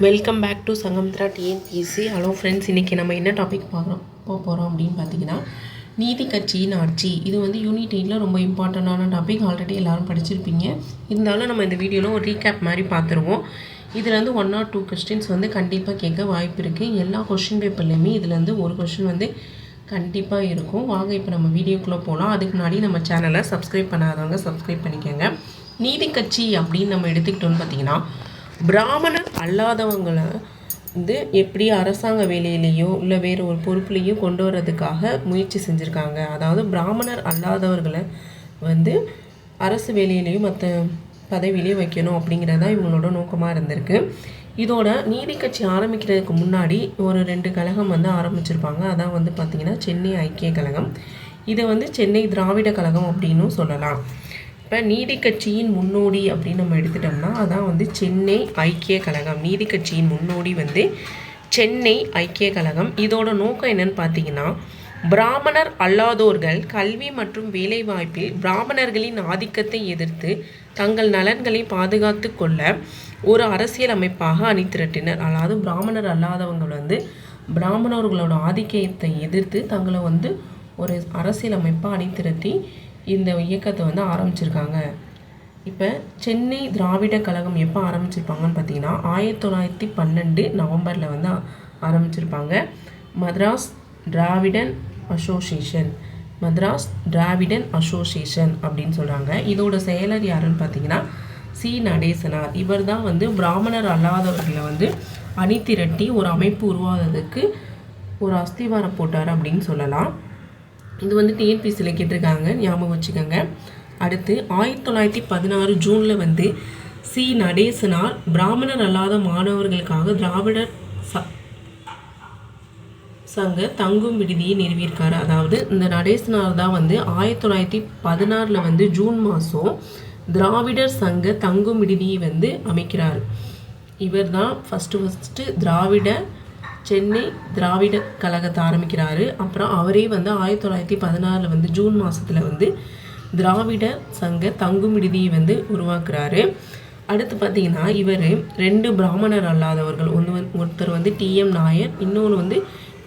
Welcome back to Sangamithra TNPSC hello friends இன்றைக்கி நம்ம என்ன டாபிக் பார்க்குறோம் போக போகிறோம் அப்படின்னு பார்த்தீங்கன்னா நீதி கட்சியின் ஆட்சி. இது வந்து யூனிட் எயிட்டில் ரொம்ப இம்பார்ட்டண்டான டாபிக் ஆல்ரெடி எல்லோரும் படிச்சிருப்பீங்க. இருந்தாலும் நம்ம இந்த வீடியோவில் ஒரு ரீகேப் மாதிரி பார்த்துருவோம். இதில் வந்து ஒன் ஆர் டூ கொஸ்டின்ஸ் வந்து கண்டிப்பாக கேட்க வாய்ப்பு இருக்குது எல்லா கொஷின் பேப்பர்லேயுமே இதுலேருந்து ஒரு கொஷின் வந்து கண்டிப்பாக இருக்கும். வாங்க இப்போ நம்ம வீடியோக்குள்ளே போகலாம் அதுக்கு முன்னாடி நம்ம சேனலை சப்ஸ்கிரைப் பண்ணாதவங்க சப்ஸ்கிரைப் பண்ணிக்கோங்க. நீதி கட்சி அப்படின்னு நம்ம எடுத்துக்கிட்டோம்னு பார்த்தீங்கன்னா பிராமண அல்லாதவங்களை வந்து எப்படி அரசாங்க வேலையிலேயோ இல்லை வேறு ஒரு பொறுப்புலேயோ கொண்டு வர்றதுக்காக முயற்சி செஞ்சுருக்காங்க. அதாவது பிராமணர் அல்லாதவர்களை வந்து அரசு வேலையிலையும் மற்ற பதவியிலையும் வைக்கணும் அப்படிங்கிறது தான் இவங்களோட நோக்கமாக இருந்திருக்கு. இதோட நீதி கட்சி ஆரம்பிக்கிறதுக்கு முன்னாடி ஒரு ரெண்டு கழகம் வந்து ஆரம்பிச்சிருப்பாங்க. அதான் வந்து பார்த்திங்கன்னா சென்னை ஐக்கிய கழகம். இதை வந்து சென்னை திராவிட கழகம் அப்படின்னும் சொல்லலாம். இப்போ நீதி கட்சியின் முன்னோடி அப்படின்னு நம்ம எடுத்துட்டோம்னா அதான் வந்து சென்னை ஐக்கிய கழகம். நீதி கட்சியின் முன்னோடி வந்து சென்னை ஐக்கிய கழகம். இதோட நோக்கம் என்னன்னு பார்த்தீங்கன்னா பிராமணர் அல்லாதோர்கள் கல்வி மற்றும் வேலைவாய்ப்பில் பிராமணர்களின் ஆதிக்கத்தை எதிர்த்து தங்கள் நலன்களை பாதுகாத்து கொள்ள ஒரு அரசியல் அமைப்பாக அணிதிரட்டினர் அதாவது பிராமணர் அல்லாதவங்க வந்து பிராமணர்களோட ஆதிக்கத்தை எதிர்த்து தங்களை வந்து ஒரு அரசியல் அமைப்பாக அணிதிரட்டி இந்த இயக்கத்தை வந்து ஆரம்பிச்சிருக்காங்க. இப்போ சென்னை திராவிட கழகம் எப்போ ஆரம்பிச்சிருப்பாங்கன்னு பார்த்தீங்கன்னா ஆயிரத்தி தொள்ளாயிரத்தி பன்னெண்டு நவம்பரில் வந்து ஆரம்பிச்சிருப்பாங்க. மദ്രാஸ் திராவிடன் அசோசியேஷன். மதராஸ் திராவிடன் அசோசியேஷன் அப்படின்னு சொல்கிறாங்க இதோட செயலர் யாருன்னு பார்த்தீங்கன்னா சி. நடேசனார். இவர் தான் வந்து பிராமணர் அல்லாதவர்களை வந்து அணி திரட்டி ஒரு அமைப்பு உருவாகிறதுக்கு ஒரு அஸ்திவாரம் போட்டார் அப்படின்னு சொல்லலாம். இது வந்து டிஎன்பிசியில் கேட்டிருக்காங்க. ஞாபகம் வச்சுக்கோங்க. அடுத்து ஆயிரத்தி தொள்ளாயிரத்தி பதினாறு ஜூனில் வந்து சி. நடேசனார் பிராமணர் அல்லாத மாணவர்களுக்காக திராவிடர் ச சங்க தங்கும் விடுதியை நிறுவியிருக்காரு. அதாவது இந்த நடேசனார் தான் வந்து ஆயிரத்தி தொள்ளாயிரத்தி பதினாறில் வந்து ஜூன் மாதம் திராவிடர் சங்க தங்கும் விடுதியை வந்து அமைக்கிறார். இவர் தான் ஃபஸ்ட்டு ஃபஸ்ட்டு திராவிட சென்னை திராவிட கழகத்தை ஆரம்பிக்கிறாரு. அப்புறம் அவரே வந்து ஆயிரத்தி தொள்ளாயிரத்தி பதினாறில் வந்து ஜூன் மாதத்தில் வந்து திராவிட சங்க தங்கும் விடுதியை வந்து உருவாக்குறாரு. அடுத்து பார்த்தீங்கன்னா இவர் ரெண்டு பிராமணர் அல்லாதவர்கள். ஒன்று வந்து ஒருத்தர் வந்து டிஎம் நாயர் இன்னொன்று வந்து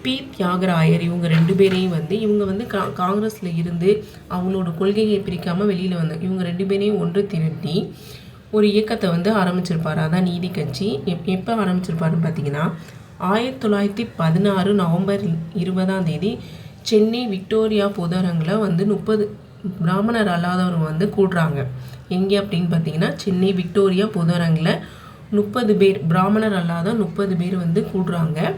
பி. தியாகராயர். இவங்க ரெண்டு பேரையும் வந்து இவங்க வந்து கா காங்கிரஸில் இருந்து அவங்களோட கொள்கையை பிரிக்காமல் வெளியில் வந்தாங்க இவங்க ரெண்டு பேரையும் ஒன்று திரட்டி ஒரு இயக்கத்தை வந்து ஆரம்பிச்சிருப்பார். அதான் நீதி கட்சி. எப் எப்போ ஆரம்பிச்சிருப்பாருன்னு பார்த்தீங்கன்னா ஆயிரத்தி தொள்ளாயிரத்தி பதினாறு நவம்பர் இருபதாம் தேதி சென்னை விக்டோரியா பொதரங்கில் வந்து முப்பது பிராமணர் அல்லாதவர் வந்து கூடுறாங்க. எங்கே அப்படின்னு பார்த்தீங்கன்னா சென்னை விக்டோரியா பொதரங்கில் முப்பது பேர் பிராமணர் அல்லாத முப்பது பேர் வந்து கூடுறாங்க.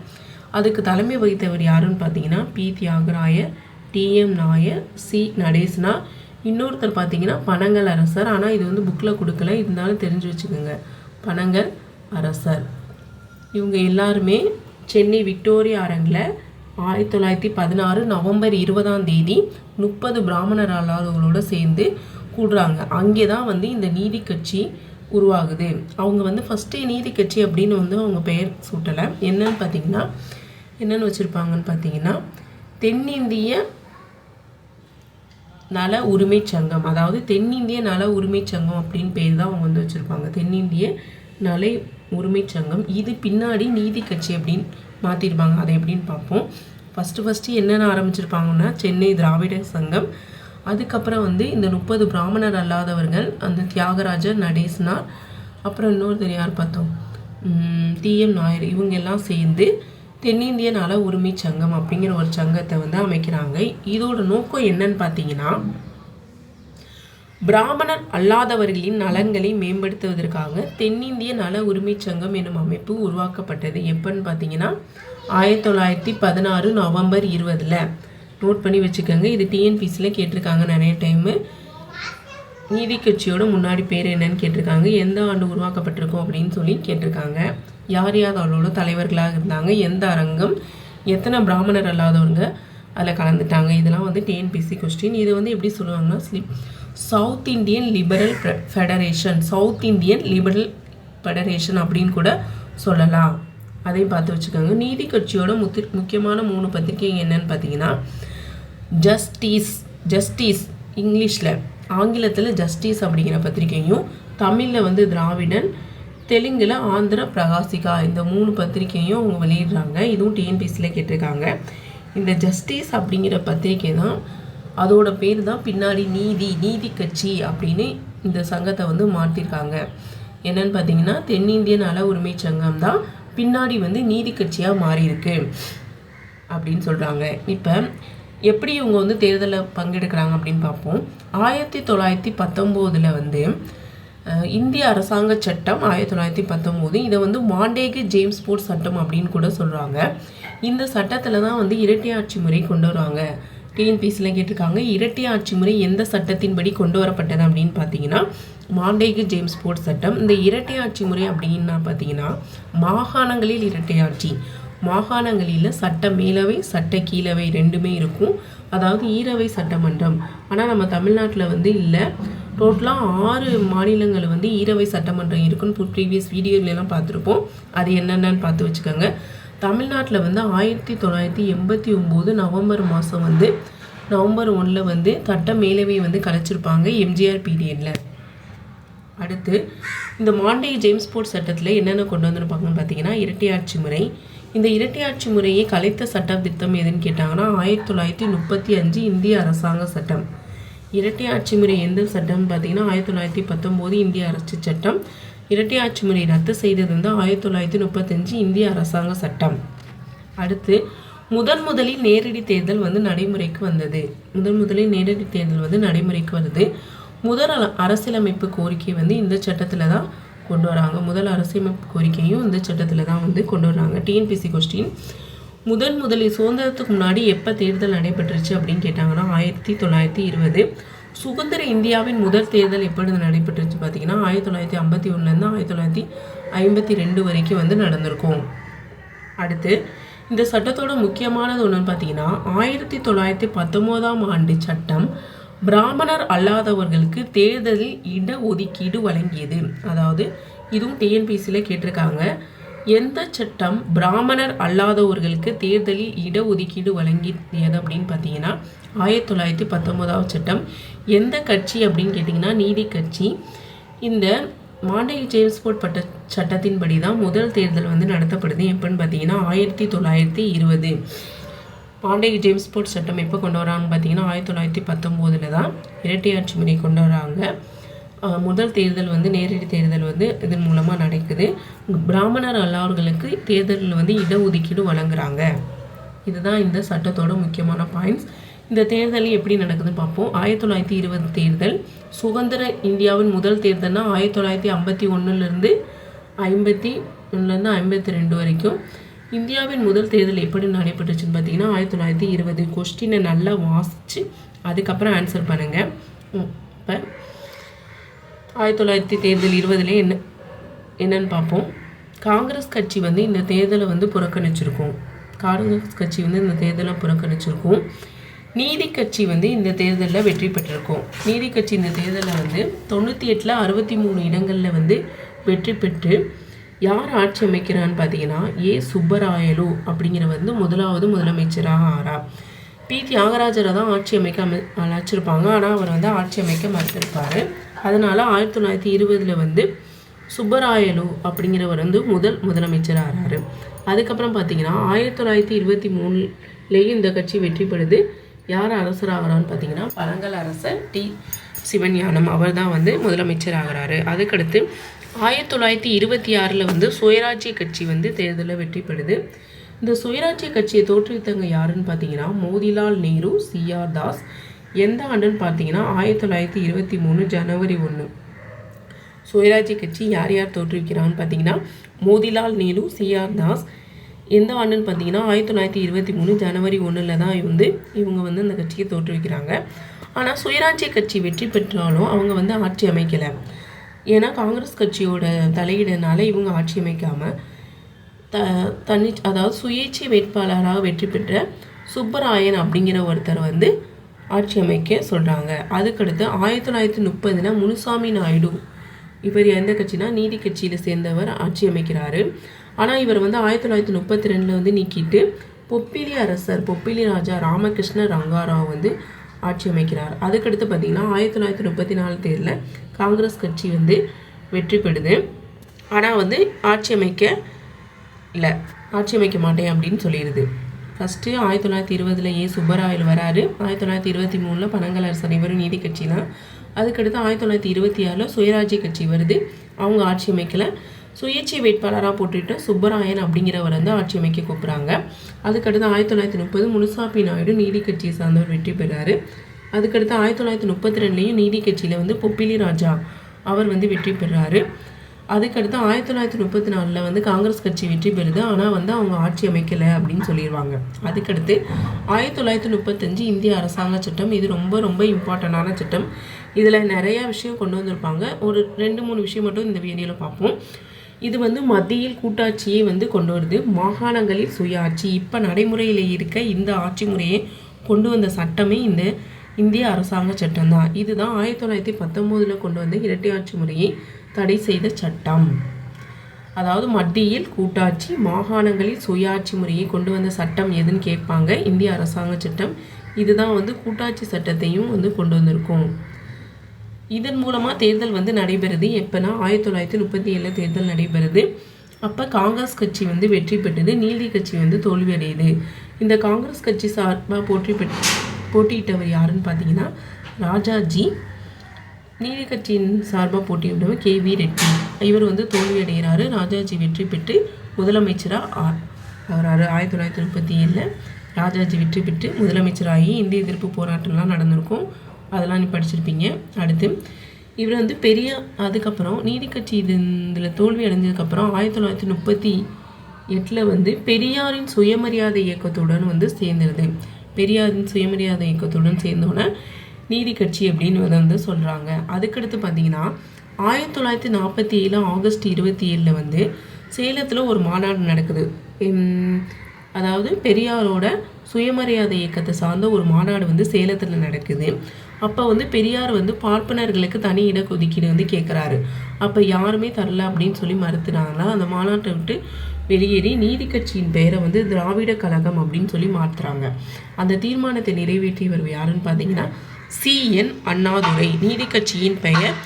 அதுக்கு தலைமை வகித்தவர் யாருன்னு பார்த்தீங்கன்னா P. Thiyagarayar TM Nair C. நடேசனா. இன்னொருத்தர் பார்த்தீங்கன்னா பனங்கல் அரசர். ஆனால் இது வந்து புக்கில் கொடுக்கல. இருந்தாலும் தெரிஞ்சு வச்சுக்கோங்க. பனங்கல் அரசர். இவங்க எல்லாருமே சென்னை விக்டோரியா அரங்கில் ஆயிரத்தி தொள்ளாயிரத்தி பதினாறு நவம்பர் இருபதாம் தேதி முப்பது பிராமணர் அல்லாதவர்களோட சேர்ந்து கூடுறாங்க. அங்கே தான் வந்து இந்த நீதி கட்சி உருவாகுது. அவங்க வந்து ஃபஸ்ட்டே நீதி கட்சி அப்படின்னு வந்து அவங்க பெயர் சூட்டலை. என்னன்னு பார்த்தீங்கன்னா என்னென்னு வச்சுருப்பாங்கன்னு பார்த்தீங்கன்னா தென்னிந்திய நல உரிமை சங்கம். அதாவது தென்னிந்திய நல உரிமை சங்கம் அப்படின்னு பேர் தான் அவங்க வந்து வச்சுருப்பாங்க. தென்னிந்திய நலை உரிமை சங்கம். இது பின்னாடி நீதி கட்சி அப்படின்னு மாற்றிருப்பாங்க அதை எப்படின்னு பார்ப்போம். ஃபஸ்ட்டு ஃபஸ்ட்டு என்னென்ன ஆரம்பிச்சிருப்பாங்கன்னா சென்னை திராவிட சங்கம். அதுக்கப்புறம் வந்து இந்த முப்பது பிராமணர் அல்லாதவர்கள் அந்த தியாகராஜர் நடேசனார் அப்புறம் இன்னொருத்தர் யார் பார்த்தோம்? டிஎம் நாயர் இவங்க எல்லாம் சேர்ந்து தென்னிந்திய நல உரிமை சங்கம் அப்படிங்கிற ஒரு சங்கத்தை வந்து அமைக்கிறாங்க. இதோட நோக்கம் என்னன்னு பார்த்தீங்கன்னா பிராமணர் அல்லாதவர்களின் நலன்களை மேம்படுத்துவதற்காக தென்னிந்திய நல உரிமை சங்கம் என்னும் அமைப்பு உருவாக்கப்பட்டது. எப்பன்னு பார்த்தீங்கன்னா ஆயிரத்தி தொள்ளாயிரத்தி பதினாறு நவம்பர் இருபதில். நோட் பண்ணி வச்சுக்கோங்க. இது டிஎன்பிசியில் கேட்டிருக்காங்க நிறைய டைமு நீதி கட்சியோட முன்னாடி பேர் என்னன்னு கேட்டிருக்காங்க. எந்த ஆண்டு உருவாக்கப்பட்டிருக்கோம் அப்படின்னு சொல்லி கேட்டிருக்காங்க. யார் யார் அவளோட தலைவர்களாக இருந்தாங்க? எந்த அரங்கம்? எத்தனை பிராமணர் அல்லாதவங்க அதில் கலந்துட்டாங்க? இதெல்லாம் வந்து டிஎன்பிசி கொஸ்டின் இது வந்து எப்படி சொல்லுவாங்கன்னா SILF south Indian liberal federation south Indian liberal federation அப்படின்னு கூட சொல்லலாம். அதையும் பார்த்து வச்சுக்கோங்க. நீதி கட்சியோட முத்தி முக்கியமான மூணு பத்திரிகை என்னன்னு பார்த்தீங்கன்னா ஜஸ்டிஸ் ஜஸ்டிஸ் இங்கிலீஷில் ஆங்கிலத்தில் ஜஸ்டிஸ் அப்படிங்கிற பத்திரிகையும் தமிழில் வந்து திராவிடன் தெலுங்கில் ஆந்திர பிரகாசிகா இந்த மூணு பத்திரிக்கையும் அவங்க வெளியிடுறாங்க. இதுவும் டிஎன்பிசியில் கேட்டிருக்காங்க. இந்த ஜஸ்டிஸ் அப்படிங்கிற பத்திரிக்கை தான் அதோட பேர் தான் பின்னாடி நீதி நீதி கட்சி அப்படின்னு இந்த சங்கத்தை வந்து மாற்றிருக்காங்க என்னன்னு பார்த்தீங்கன்னா தென்னிந்திய நல உரிமை சங்கம் தான் பின்னாடி வந்து நீதி கட்சியாக மாறியிருக்கு அப்படின்னு சொல்கிறாங்க இப்போ எப்படி இவங்க வந்து தேர்தலில் பங்கெடுக்கிறாங்க அப்படின்னு பார்ப்போம். ஆயிரத்தி தொள்ளாயிரத்தி பத்தொம்போதில் வந்து இந்திய அரசாங்க சட்டம் ஆயிரத்தி தொள்ளாயிரத்தி பத்தொம்போது இதை வந்து மாண்டேகு ஜேம்ஸ் போர்ட் சட்டம் அப்படின்னு கூட சொல்கிறாங்க இந்த சட்டத்தில் தான் வந்து இரட்டை ஆட்சி முறை கொண்டு வருவாங்க டிஎன்பிசியில் கேட்டிருக்காங்க. இரட்டை ஆட்சி முறை எந்த சட்டத்தின்படி கொண்டு வரப்பட்டது அப்படின்னு பார்த்தீங்கன்னா மாண்டேகு ஜேம்ஸ் போர்ட் சட்டம். இந்த இரட்டை ஆட்சி முறை அப்படின்னா பார்த்தீங்கன்னா மாகாணங்களில் இரட்டை ஆட்சி. மாகாணங்களில் சட்ட மேலவை சட்ட கீழவை ரெண்டுமே இருக்கும். அதாவது ஈரவை சட்டமன்றம். ஆனால் நம்ம தமிழ்நாட்டில் வந்து இல்லை. டோட்டலாக ஆறு மாநிலங்கள் வந்து ஈரவை சட்டமன்றம் இருக்குன்னு ப்ரீவியஸ் வீடியோலலாம் பார்த்துருப்போம். அது என்னென்னு பார்த்து வச்சுக்கோங்க. தமிழ்நாட்டில் வந்து ஆயிரத்தி தொள்ளாயிரத்தி எண்பத்தி ஒம்பது நவம்பர் மாதம் வந்து நவம்பர் ஒன்றில் வந்து சட்ட மேலவையை வந்து கலைச்சிருப்பாங்க எம்ஜிஆர் பீரியடில். அடுத்து இந்த மாண்டே ஜேம்ஸ் போர்ட் சட்டத்தில் என்னென்ன கொண்டு வந்திருப்பாங்கன்னு பார்த்தீங்கன்னா பார்த்தீங்கன்னா இரட்டையாட்சி முறை. இந்த இரட்டையாட்சி முறையை கலைத்த சட்ட திட்டம் எதுன்னு கேட்டாங்கன்னா ஆயிரத்தி தொள்ளாயிரத்தி முப்பத்தி அஞ்சு இந்திய அரசாங்க சட்டம். இரட்டை ஆட்சி முறை எந்த சட்டம்னு பார்த்தீங்கன்னா ஆயிரத்தி தொள்ளாயிரத்தி பத்தொம்போது இந்திய அரசு சட்டம். இரட்டை ஆட்சி முறை ரத்து செய்தது வந்து ஆயிரத்தி தொள்ளாயிரத்தி முப்பத்தஞ்சு இந்திய அரசாங்க சட்டம். அடுத்து முதன் முதலில் நேரடி தேர்தல் வந்து நடைமுறைக்கு வந்தது. முதன் முதலில் நேரடி தேர்தல் வந்து நடைமுறைக்கு வருது முதல் அல- அரசியலமைப்பு கோரிக்கை வந்து இந்த சட்டத்தில் தான் கொண்டு வராங்க. முதல் அரசியலமைப்பு கோரிக்கையும் இந்த சட்டத்தில் தான் வந்து கொண்டு வராங்க. டிஎன்பிசி கொஸ்டின் முதன் முதலில் சுதந்திரத்துக்கு முன்னாடி எப்போ தேர்தல் நடைபெற்றுச்சு அப்படின்னு கேட்டாங்கன்னா ஆயிரத்தி தொள்ளாயிரத்தி இருபது. சுதந்திர இந்தியாவின் முதல் தேர்தல் எப்பொழுது நடைபெற்றுச்சு பார்த்தீங்கன்னா ஆயிரத்தி தொள்ளாயிரத்தி ஐம்பத்தி ஒன்றுலேருந்து ஆயிரத்தி தொள்ளாயிரத்தி ஐம்பத்தி ரெண்டு வரைக்கும் வந்து நடந்திருக்கும். அடுத்து இந்த சட்டத்தோட முக்கியமானது ஒன்றுன்னு பார்த்தீங்கன்னா ஆயிரத்தி தொள்ளாயிரத்தி பத்தொம்போதாம் ஆண்டு சட்டம் பிராமணர் அல்லாதவர்களுக்கு தேர்தலில் இட ஒதுக்கீடு வழங்கியது. அதாவது இதுவும் டிஎன்பிசியில் கேட்டிருக்காங்க. எந்த சட்டம் பிராமணர் அல்லாதவர்களுக்கு தேர்தலில் இட ஒதுக்கீடு வழங்கியது அப்படின்னு பார்த்தீங்கன்னா ஆயிரத்தி தொள்ளாயிரத்தி பத்தொம்போதாவது சட்டம். எந்த கட்சி அப்படின்னு கேட்டிங்கன்னா நீதி கட்சி. இந்த மாண்டே ஜேம்ஸ் போர்ட் பட்ட சட்டத்தின்படி தான் முதல் தேர்தல் வந்து நடத்தப்படுது. எப்போன்னு பார்த்தீங்கன்னா ஆயிரத்தி தொள்ளாயிரத்தி இருபது. பாண்டே ஜேம்ஸ் போர்ட் சட்டம் எப்போ கொண்டு வராங்கன்னு பார்த்தீங்கன்னா ஆயிரத்தி தொள்ளாயிரத்தி பத்தொம்போதில் தான் இரட்டையாட்சி முறை கொண்டு வராங்க. முதல் தேர்தல் வந்து நேரடி தேர்தல் வந்து இதன் மூலமாக நடக்குது. பிராமணர் அல்லாதவர்களுக்கு தேர்தலில் வந்து இடஒதுக்கீடு வழங்குறாங்க. இதுதான் இந்த சட்டத்தோட முக்கியமான பாயிண்ட்ஸ் இந்த தேர்தல் எப்படி நடக்குதுன்னு பார்ப்போம். ஆயிரத்தி தொள்ளாயிரத்தி இருபது தேர்தல். சுதந்திர இந்தியாவின் முதல் தேர்தல்னா ஆயிரத்தி தொள்ளாயிரத்தி ஐம்பத்தி ஒன்றுலேருந்து ஐம்பத்தி ஒன்றுலேருந்து ஐம்பத்தி ரெண்டு வரைக்கும். இந்தியாவின் முதல் தேர்தல் எப்படி நடைபெற்றுச்சுன்னு பார்த்தீங்கன்னா ஆயிரத்தி தொள்ளாயிரத்தி இருபது கொஸ்டினை நல்லா வாசித்து அதுக்கப்புறம் ஆன்சர் பண்ணுங்கள் இப்போ ஆயிரத்தி தொள்ளாயிரத்தி தேர்தல் இருபதுல என்ன என்னன்னு பார்ப்போம். காங்கிரஸ் கட்சி வந்து இந்த தேர்தலை வந்து புறக்கணிச்சிருக்கும். காங்கிரஸ் கட்சி வந்து இந்த தேர்தலை புறக்கணிச்சிருக்கும். நீதி கட்சி வந்து இந்த தேர்தலில் வெற்றி பெற்றிருக்கும். நீதி கட்சி இந்த தேர்தலில் வந்து தொண்ணூற்றி எட்டில் அறுபத்தி மூணு இடங்களில் வந்து வெற்றி பெற்று யார் ஆட்சி அமைக்கிறான்னு பார்த்தீங்கன்னா ஏ. சுப்பராயலு அப்படிங்கிற வந்து முதலாவது முதலமைச்சராக ஆறா. பி. தியாகராஜரை தான் ஆட்சி அமைக்க அமை அழைச்சிருப்பாங்க. ஆனால் அவர் வந்து ஆட்சி அமைக்க மறுத்திருப்பார். அதனால் ஆயிரத்தி தொள்ளாயிரத்தி இருபதில் வந்து சுப்பராயலு அப்படிங்கிறவர் வந்து முதல் முதலமைச்சர் ஆறாரு. அதுக்கப்புறம் பார்த்தீங்கன்னா ஆயிரத்தி தொள்ளாயிரத்தி இருபத்தி மூணுலேயும் இந்த கட்சி வெற்றி பெறுது. யார் அரசர் ஆகிறான்னு பார்த்தீங்கன்னா பழங்கல் அரசர் டி. சிவஞானம். அவர் தான் வந்து முதலமைச்சர் ஆகிறாரு அதுக்கடுத்து ஆயிரத்தி தொள்ளாயிரத்தி இருபத்தி ஆறில் வந்து சுயராஜ்ய கட்சி வந்து தேர்தலில் வெற்றி பெறுது. இந்த சுயராஜ்ய கட்சியை தோற்றுவித்தவங்க யாருன்னு பார்த்தீங்கன்னா மோதிலால் நேரு சிஆர் தாஸ். எந்த ஆண்டுன்னு பார்த்தீங்கன்னா ஆயிரத்தி தொள்ளாயிரத்தி இருபத்தி மூணு ஜனவரி ஒன்று சுயராஜ்ய கட்சி யார் யார் தோற்றுவிக்கிறான்னு பார்த்தீங்கன்னா மோதிலால் நேரு சிஆர் தாஸ் எந்த ஆண்டுன்னு பார்த்தீங்கன்னா ஆயிரத்தி தொள்ளாயிரத்தி இருபத்தி மூணு ஜனவரி ஒன்றில் தான் வந்து இவங்க வந்து அந்த கட்சியை தோற்றுவிக்கிறாங்க. ஆனால் சுயராஜ்ய கட்சி வெற்றி பெற்றாலும் அவங்க வந்து ஆட்சி அமைக்கலை. ஏன்னா காங்கிரஸ் கட்சியோட தலையீடுனால இவங்க ஆட்சி அமைக்காமல் த தனி அதாவது சுயேட்சை வேட்பாளராக வெற்றி பெற்ற சுப்பராயன் அப்படிங்கிற ஒருத்தர் வந்து ஆட்சி அமைக்க சொல்கிறாங்க அதுக்கடுத்து ஆயிரத்தி தொள்ளாயிரத்தி முப்பதில் முனுசாமி நாயுடு. இவர் எந்த கட்சினா நீதி கட்சியில் சேர்ந்தவர் ஆட்சி அமைக்கிறாரு. ஆனால் இவர் வந்து ஆயிரத்தி தொள்ளாயிரத்தி முப்பத்தி ரெண்டில் வந்து நீக்கிட்டு பொப்பிலி அரசர் பொப்பிலி ராஜா ராமகிருஷ்ண ரங்காராவ் வந்து ஆட்சி அமைக்கிறார். அதுக்கடுத்து பார்த்தீங்கன்னா ஆயிரத்தி தொள்ளாயிரத்தி முப்பத்தி நாலு தேர்தலில் காங்கிரஸ் கட்சி வந்து வெற்றி பெறுது. ஆனால் வந்து ஆட்சி அமைக்க இல்லை ஆட்சி அமைக்க மாட்டேன் அப்படின்னு சொல்லிடுது ஃபஸ்ட்டு ஆயிரத்தி தொள்ளாயிரத்தி இருபதில் ஏ. சுப்பராயல் வராரு. ஆயிரத்தி தொள்ளாயிரத்தி இருபத்தி மூணில் பனங்கலரசர் இவரும் நீதி கட்சி தான் அதுக்கடுத்து ஆயிரத்தி தொள்ளாயிரத்தி இருபத்தி ஆறில் சுயராஜ்ய கட்சி வருது. அவங்க ஆட்சி அமைக்கலை. சுயேட்சை வேட்பாளராக போட்டுட்டு சுப்பராயன் அப்படிங்கிறவர் வந்து ஆட்சி அமைக்க கூப்பிட்றாங்க. அதுக்கடுத்து ஆயிரத்தி தொள்ளாயிரத்தி முப்பது முனுசாமி நாயுடு நீதி கட்சியை சார்ந்தவர் வெற்றி பெறாரு. அதுக்கடுத்து ஆயிரத்தி தொள்ளாயிரத்தி முப்பத்தி ரெண்டுலேயும் நீதி கட்சியில் வந்து பொப்பிலி ராஜா அவர் வந்து வெற்றி பெறாரு. அதுக்கடுத்து ஆயிரத்தி தொள்ளாயிரத்தி முப்பத்தி நாலில் வந்து காங்கிரஸ் கட்சி வெற்றி பெறுது. ஆனால் வந்து அவங்க ஆட்சி அமைக்கலை அப்படின்னு சொல்லிடுவாங்க அதுக்கடுத்து ஆயிரத்தி தொள்ளாயிரத்தி முப்பத்தஞ்சு இந்திய அரசாங்க சட்டம். இது ரொம்ப ரொம்ப இம்பார்ட்டண்டான சட்டம். இதில் நிறையா விஷயம் கொண்டு வந்திருப்பாங்க. ஒரு ரெண்டு மூணு விஷயம் மட்டும் இந்த வீடியோவில் பார்ப்போம். இது வந்து மத்தியில் கூட்டாட்சியை வந்து கொண்டு வருது. மாகாணங்களில் சுயாட்சி. இப்போ நடைமுறையில் இருக்க இந்த ஆட்சி முறையை கொண்டு வந்த சட்டமே இந்த இந்திய அரசாங்க சட்டம் தான் இதுதான் ஆயிரத்தி தொள்ளாயிரத்தி பத்தொம்போதில் கொண்டு வந்த இரட்டை ஆட்சி முறையை தடை செய்த சட்டம். அதாவது மத்தியில் கூட்டாட்சி மாகாணங்களில் சுயாட்சி முறையை கொண்டு வந்த சட்டம் எதுன்னு கேட்பாங்க. இந்திய அரசாங்க சட்டம். இதுதான் வந்து கூட்டாட்சி சட்டத்தையும் வந்து கொண்டு வந்திருக்கும். இதன் மூலமாக தேர்தல் வந்து நடைபெறுது. எப்போனா ஆயிரத்தி தொள்ளாயிரத்தி முப்பத்தி ஏழில் தேர்தல் நடைபெறுது. அப்போ காங்கிரஸ் கட்சி வந்து வெற்றி பெற்றது. நீதி கட்சி வந்து தோல்வி அடையுது இந்த காங்கிரஸ் கட்சி சார்பாக போற்றி பெற்று போட்டியிட்டவர் யாருன்னு பார்த்தீங்கன்னா ராஜாஜி. நீதி கட்சியின் சார்பாக போட்டியிட்டவர் கே வி ரெட்டி. இவர் வந்து தோல்வி அடைகிறாரு ராஜாஜி வெற்றி பெற்று முதலமைச்சராக ஆகிறாரு ஆயிரத்தி தொள்ளாயிரத்தி முப்பத்தி ஏழில். ராஜாஜி வெற்றி பெற்று முதலமைச்சராகி இந்திய எதிர்ப்பு போராட்டம்லாம் நடந்திருக்கும். அதெல்லாம் நீ படிச்சிருப்பீங்க. அடுத்து இவர் வந்து பெரிய அதுக்கப்புறம் நீதி கட்சி இது இதில் தோல்வி அடைஞ்சதுக்கப்புறம் ஆயிரத்தி தொள்ளாயிரத்தி முப்பத்தி எட்டில் வந்து பெரியாரின் சுயமரியாதை இயக்கத்துடன் வந்து சேர்ந்துருது பெரியாரின் சுயமரியாதை இயக்கத்துடன் சேர்ந்தோன்னே நீதி கட்சி அப்படின்னு வந்து சொல்கிறாங்க அதுக்கடுத்து பார்த்தீங்கன்னா ஆயிரத்தி தொள்ளாயிரத்தி நாற்பத்தி ஏழு ஆகஸ்ட் இருபத்தி ஏழில் வந்து சேலத்தில் ஒரு மாநாடு நடக்குது. அதாவது பெரியாரோட சுயமரியாதை இயக்கத்தை சார்ந்த ஒரு மாநாடு வந்து சேலத்தில் நடக்குது. அப்போ வந்து பெரியார் வந்து பார்ப்பனர்களுக்கு தனி இட ஒதுக்கீடு வந்து கேட்குறாரு அப்போ யாருமே தரல அப்படின்னு சொல்லி மறுத்துனாங்களா அந்த மாநாட்டை விட்டு வெளியேறி நீதி கட்சியின் பெயரை வந்து திராவிட கழகம் அப்படின்னு சொல்லி மாற்றுறாங்க அந்த தீர்மானத்தை நிறைவேற்றியவர் யாருன்னு பார்த்தீங்கன்னா சி. என். அண்ணாதுரை. நீதி கட்சியின் பெயர்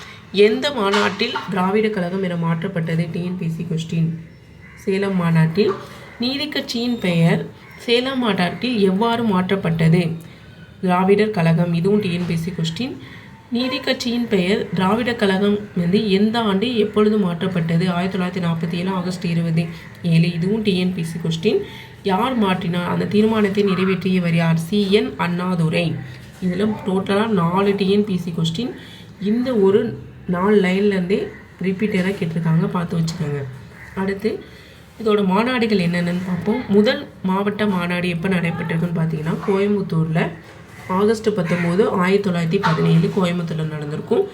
எந்த மாநாட்டில் திராவிட கழகம் என மாற்றப்பட்டது? டிஎன்பிசி கொஸ்டின் சேலம் மாநாட்டில் நீதி கட்சியின் பெயர் சேலம் மாநாட்டில் எவ்வாறு மாற்றப்பட்டது? திராவிடர் கழகம் இதுவும் டிஎன்பிசி கொஸ்டின் நீதி கட்சியின் பெயர் திராவிடர் கழகம் வந்து எந்த ஆண்டு எப்பொழுது மாற்றப்பட்டது? ஆயிரத்தி தொள்ளாயிரத்தி நாற்பத்தி ஏழு ஆகஸ்ட் இருபது. ஏழு இதுவும் டிஎன்பிசி கொஸ்டின் யார் மாற்றினார்? அந்த தீர்மானத்தை நிறைவேற்றியவர் யார்? C N Annadurai. இதில் டோட்டலாக நாலு டிஎன்பிசி கொஸ்டின் இந்த ஒரு நாலு லைன்லேருந்தே ரிப்பீட்டடாக கேட்டிருக்காங்க பார்த்து வச்சுக்கோங்க. அடுத்து இதோட மாநாடுகள் என்னென்னு பார்ப்போம். முதல் மாவட்ட மாநாடு எப்போ நடைபெற்றிருக்குன்னு பார்த்தீங்கன்னா கோயம்புத்தூரில். ஆகஸ்ட் பத்தொம்போது ஆயிரத்தி தொள்ளாயிரத்தி பதினேழு கோயம்புத்தூரில் நடந்திருக்கும்.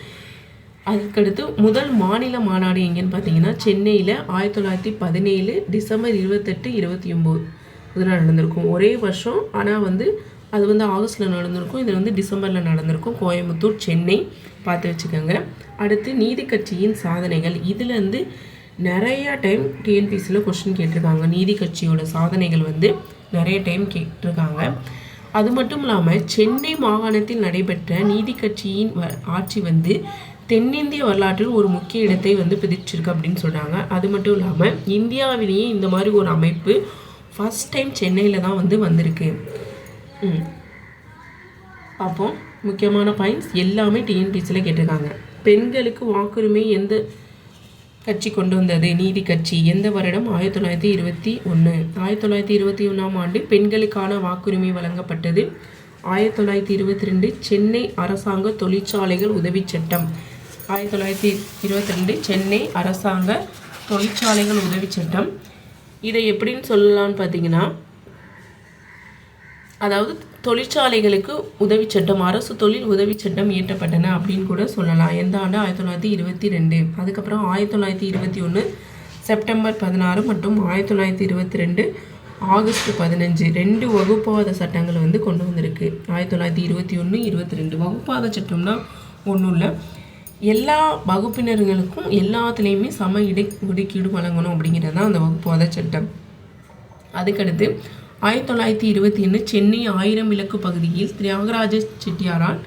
அதுக்கடுத்து முதல் மாநில மாநாடு எங்கேன்னு பார்த்தீங்கன்னா சென்னையில் ஆயிரத்தி தொள்ளாயிரத்தி பதினேழு டிசம்பர் இருபத்தெட்டு இருபத்தி ஒம்பது இதில் நடந்திருக்கும். ஒரே வருஷம் ஆனால் வந்து அது வந்து ஆகஸ்ட்டில் நடந்திருக்கும். இது வந்து டிசம்பரில் நடந்திருக்கும். கோயம்புத்தூர் சென்னை பார்த்து வச்சுக்கோங்க. அடுத்து நீதி கட்சியின் சாதனைகள். இதுலேருந்து நிறையா டைம் டிஎன்பிசியில் கொஸ்டின் கேட்டிருக்காங்க. நீதி கட்சியோட சாதனைகள் வந்து நிறைய டைம் கேட்டிருக்காங்க. அது மட்டும் இல்லாமல் சென்னை மாகாணத்தில் நடைபெற்ற நீதி கட்சியின் வ ஆட்சி வந்து தென்னிந்திய வரலாற்றில் ஒரு முக்கிய இடத்தை வந்து பிதிச்சிருக்கு அப்படின்னு சொல்கிறாங்க அது மட்டும் இல்லாமல் இந்தியாவிலேயே இந்த மாதிரி ஒரு அமைப்பு ஃபஸ்ட் டைம் சென்னையில் தான் வந்து வந்திருக்கு. அப்போ முக்கியமான பாயிண்ட்ஸ் எல்லாமே டிஎன்பிசியில் கேட்டிருக்காங்க. பெண்களுக்கு வாக்குரிமை எந்த கட்சி கொண்டு வந்தது. நீதி கட்சி. எந்த வருடம்? ஆயிரத்தி தொள்ளாயிரத்தி இருபத்தி ஒன்று ஆயிரத்தி தொள்ளாயிரத்தி இருபத்தி ஒன்றாம் ஆண்டு பெண்களுக்கான வாக்குரிமை வழங்கப்பட்டது. ஆயிரத்தி தொள்ளாயிரத்தி இருபத்தி ரெண்டு சென்னை அரசாங்க தொழிற்சாலைகள் உதவிச் சட்டம். ஆயிரத்தி தொள்ளாயிரத்தி இருபத்தி ரெண்டு சென்னை அரசாங்க தொழிற்சாலைகள் உதவிச் சட்டம். இதை எப்படின்னு சொல்லலாம்னு பார்த்தீங்கன்னா அதாவது தொழிற்சாலைகளுக்கு உதவி சட்டம் அரசு தொழில் உதவி சட்டம் இயற்றப்பட்டன அப்படின்னு கூட சொல்லலாம். எந்த ஆண்டு? ஆயிரத்தி தொள்ளாயிரத்தி இருபத்தி ரெண்டு. அதுக்கப்புறம் ஆயிரத்தி தொள்ளாயிரத்தி இருபத்தி ஒன்று செப்டம்பர் பதினாறு மற்றும் ஆயிரத்தி தொள்ளாயிரத்தி இருபத்தி ரெண்டு ஆகஸ்ட் பதினஞ்சு. ரெண்டு வகுப்பாத சட்டங்கள் வந்து கொண்டு வந்திருக்கு. ஆயிரத்தி தொள்ளாயிரத்தி இருபத்தி ஒன்று இருபத்தி ரெண்டு. வகுப்பாத சட்டம்னா ஒன்றும் இல்லை. எல்லா வகுப்பினர்களுக்கும் எல்லாத்துலேயுமே சம இடை ஒதுக்கீடு வழங்கணும் அப்படிங்கிறது தான் அந்த வகுப்பாத சட்டம். அதுக்கடுத்து ஆயிரத்தி தொள்ளாயிரத்தி இருபத்தி ஒன்று சென்னை ஆயிரம் விளக்கு பகுதியில் தியாகராஜ செட்டியாரால்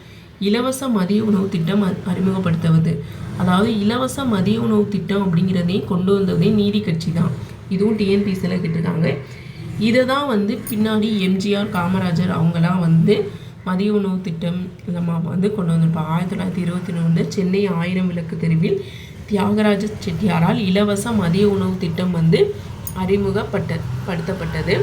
இலவச மதிய உணவு திட்டம் அறிமுகப்படுத்துவது. அதாவது இலவச மதிய உணவு திட்டம் அப்படிங்கிறதையும் கொண்டு வந்ததே நீதி கட்சி தான். இதுவும் டிஎன்பிசியில் கேட்டிருக்காங்க. இதை தான் வந்து பின்னாடி எம்ஜிஆர் காமராஜர் அவங்கெல்லாம் வந்து மதிய உணவு திட்டம் இதமாக வந்து கொண்டு வந்திருப்பாங்க ஆயிரத்தி தொள்ளாயிரத்தி இருபத்தி ஒன்று சென்னை ஆயிரம் விளக்கு தெருவில் தியாகராஜ செட்டியாரால் இலவச மதிய உணவு திட்டம் வந்து அறிமுகப்பட்ட படுத்தப்பட்டது.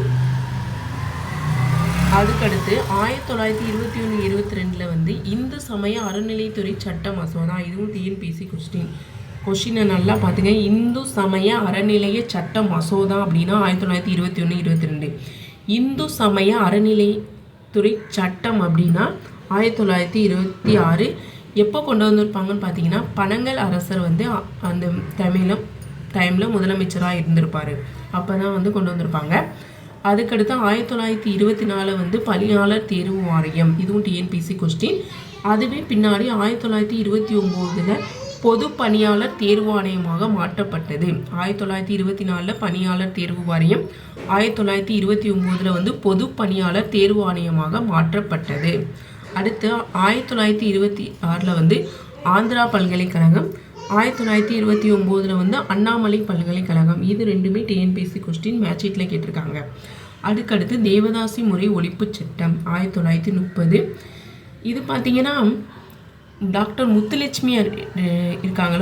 அதுக்கடுத்து ஆயிரத்தி தொள்ளாயிரத்தி இருபத்தி ஒன்று இருபத்தி ரெண்டில் வந்து இந்து சமய அறநிலைத்துறை சட்ட மசோதா இதுவும் டிஎன்பிசி கொஸ்டின் கொஷினை நல்லா பார்த்துங்க இந்து சமய அறநிலைய சட்ட மசோதா அப்படின்னா ஆயிரத்தி தொள்ளாயிரத்தி இருபத்தி ஒன்று இருபத்தி ரெண்டு. இந்து சமய அறநிலைத்துறை சட்டம் அப்படின்னா ஆயிரத்தி தொள்ளாயிரத்தி இருபத்தி ஆறு. எப்போ கொண்டு வந்திருப்பாங்கன்னு பார்த்தீங்கன்னா பனங்கல் அரசர் வந்து அந்த தமிழம் டைமில் முதலமைச்சராக இருந்திருப்பார். அப்போ தான் வந்து கொண்டு வந்திருப்பாங்க. அதுக்கடுத்து ஆயிரத்தி தொள்ளாயிரத்தி இருபத்தி நாலு வந்து பணியாளர் தேர்வு வாரியம் இதுவும் டிஎன்பிசி கொஸ்டின் அதுவே பின்னாடி ஆயிரத்தி தொள்ளாயிரத்தி இருபத்தி ஒம்போதில் பொது பணியாளர் தேர்வு ஆணையமாக மாற்றப்பட்டது. ஆயிரத்தி தொள்ளாயிரத்தி இருபத்தி நாலில் பணியாளர் தேர்வு வாரியம் ஆயிரத்தி தொள்ளாயிரத்தி இருபத்தி ஒம்போதில் வந்து பொது பணியாளர் தேர்வு ஆணையமாக மாற்றப்பட்டது. அடுத்து ஆயிரத்தி தொள்ளாயிரத்தி இருபத்தி ஆறில் வந்து ஆந்திரா பல்கலைக்கழகம் ஆயிரத்தி தொள்ளாயிரத்தி இருபத்தி ஒம்போதில் வந்து அண்ணாமலை பல்கலைக்கழகம் இது ரெண்டுமே டிஎன்பிஎஸ்சி கொஸ்டின் மேட்ச் ஷீட்டில் கேட்டிருக்காங்க. அதுக்கடுத்து தேவதாசி முறை ஒழிப்பு சட்டம் ஆயிரத்தி தொள்ளாயிரத்தி முப்பது. இது பார்த்தீங்கன்னா டாக்டர் முத்துலட்சுமி அர்-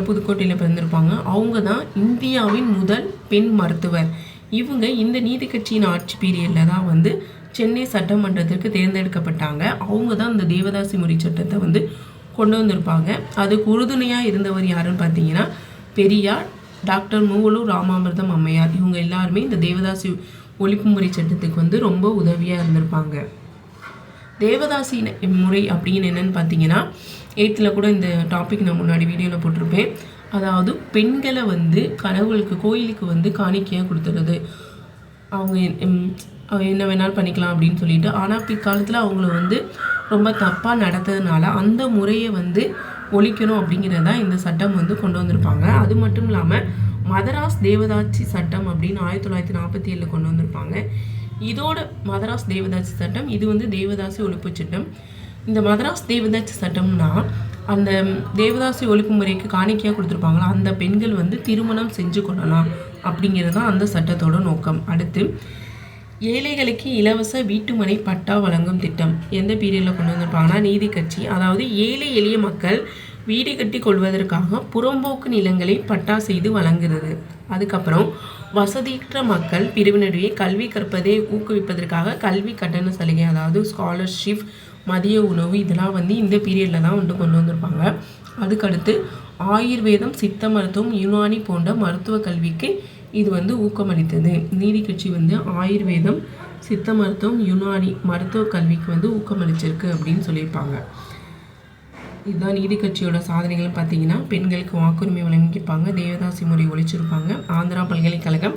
புதுக்கோட்டையில் பிறந்திருப்பாங்க. அவங்க தான் இந்தியாவின் முதல் பெண் மருத்துவர். இவங்க இந்த நீதி கட்சியின் ஆட்சி பீரியடில் தான் வந்து சென்னை சட்டமன்றத்திற்கு தேர்ந்தெடுக்கப்பட்டாங்க. அவங்க தான் இந்த தேவதாசி முறை சட்டத்தை வந்து கொண்டு வந்திருப்பாங்க. அதுக்கு உறுதுணையாக இருந்தவர் யாருன்னு பார்த்தீங்கன்னா பெரியார் டாக்டர் மூவலூர் ராமாமிர்தம் அம்மையார். இவங்க எல்லாருமே இந்த தேவதாசி ஒழிப்பு முறை சட்டத்துக்கு வந்து ரொம்ப உதவியாக இருந்திருப்பாங்க. தேவதாசி முறை அப்படின்னு என்னன்னு பார்த்தீங்கன்னா எயித்தில் கூட இந்த டாபிக் நான் முன்னாடி வீடியோவில் போட்டிருப்பேன். அதாவது பெண்களை வந்து கடவுளுக்கு கோயிலுக்கு வந்து காணிக்கையாக கொடுத்துறது. அவங்க என்ன வேணாலும் பண்ணிக்கலாம் அப்படின்னு சொல்லிட்டு ஆனால் பிற்காலத்தில் அவங்கள வந்து ரொம்ப தப்பாக நடத்ததுனால அந்த முறையை வந்து ஒழிக்கணும் அப்படிங்கிறது தான் இந்த சட்டம் வந்து கொண்டு வந்திருப்பாங்க. அது மட்டும் இல்லாமல் மதராஸ் தேவதாட்சி சட்டம் அப்படின்னு ஆயிரத்தி தொள்ளாயிரத்தி நாற்பத்தி ஏழில் கொண்டு வந்திருப்பாங்க. இதோட மதராஸ் தேவதாட்சி சட்டம் இது வந்து தேவதாசி ஒழிப்பு சட்டம். இந்த மதராஸ் தேவதாட்சி சட்டம்னா அந்த தேவதாசி ஒழிப்பு முறைக்கு காணிக்கையாக கொடுத்துருப்பாங்களா? அந்த பெண்கள் வந்து திருமணம் செஞ்சு கொள்ளலாம் அப்படிங்கிறது தான் அந்த சட்டத்தோட நோக்கம். அடுத்து ஏழைகளுக்கு இலவச வீட்டுமனை பட்டா வழங்கும் திட்டம். எந்த பீரியடில் கொண்டு வந்திருப்பாங்கன்னா நீதி கட்சி. அதாவது ஏழை எளிய மக்கள் வீடு கட்டி கொள்வதற்காக புறம்போக்கு நிலங்களை பட்டா செய்து வழங்குகிறது அதுக்கப்புறம் வசதியற்ற மக்கள் பிரிவினரிடையே கல்வி கற்பதை ஊக்குவிப்பதற்காக கல்வி கட்டண சலுகை அதாவது ஸ்காலர்ஷிப் மதிய உணவு இதெல்லாம் வந்து இந்த பீரியடில் தான் வந்து கொண்டு வந்திருப்பாங்க. அதுக்கடுத்து ஆயுர்வேதம் சித்த மருத்துவம் யுனானி போன்ற மருத்துவ கல்விக்கு இது வந்து ஊக்கமளித்தது. நீதி கட்சி வந்து ஆயுர்வேதம் சித்த மருத்துவம் யுனானி மருத்துவ கல்விக்கு வந்து ஊக்கமளிச்சிருக்கு அப்படின்னு சொல்லியிருப்பாங்க. இதுதான் நீதி கட்சியோட சாதனைகள் பார்த்தீங்கன்னா பெண்களுக்கு வாக்குரிமை வழங்கியிருப்பாங்க தேவதாசி முறை ஒழிச்சிருப்பாங்க. ஆந்திரா பல்கலைக்கழகம்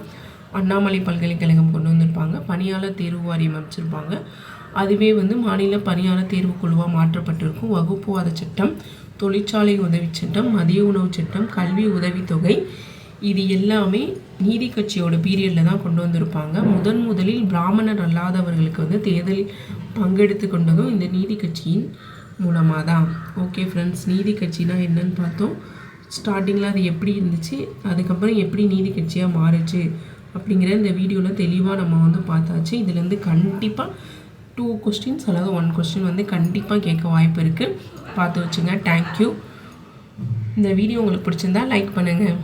அண்ணாமலை பல்கலைக்கழகம் கொண்டு வந்திருப்பாங்க. பணியாளர் தேர்வு வாரியம் அமைச்சிருப்பாங்க. அதுவே வந்து மாநில பணியாளர் தேர்வு குழுவாக மாற்றப்பட்டிருக்கும். வகுப்புவாத சட்டம் தொழிற்சாலை உதவி சட்டம் மதிய உணவு சட்டம் கல்வி உதவித்தொகை இது எல்லாமே நீதி கட்சியோட பீரியடில் தான் கொண்டு வந்திருப்பாங்க. முதன் முதலில் பிராமணர் அல்லாதவர்களுக்கு வந்து தேர்தலில் பங்கெடுத்து கொண்டதும் இந்த நீதி கட்சியின் மூலமாக தான் ஓகே ஃப்ரெண்ட்ஸ் நீதி கட்சினா என்னன்னு பார்த்தோம். ஸ்டார்டிங்கில் அது எப்படி இருந்துச்சு? அதுக்கப்புறம் எப்படி நீதி கட்சியாக மாறுச்சு? அப்படிங்கிற இந்த வீடியோவில் தெளிவாக நம்ம வந்து பார்த்தாச்சு. இதுலேருந்து கண்டிப்பாக டூ கொஸ்டின்ஸ் அல்லது ஒன் கொஸ்டின் வந்து கண்டிப்பாக கேட்க வாய்ப்பு இருக்குது பார்த்து வச்சுங்க. தேங்க்யூ இந்த வீடியோ உங்களுக்கு பிடிச்சிருந்தா லைக் பண்ணுங்கள்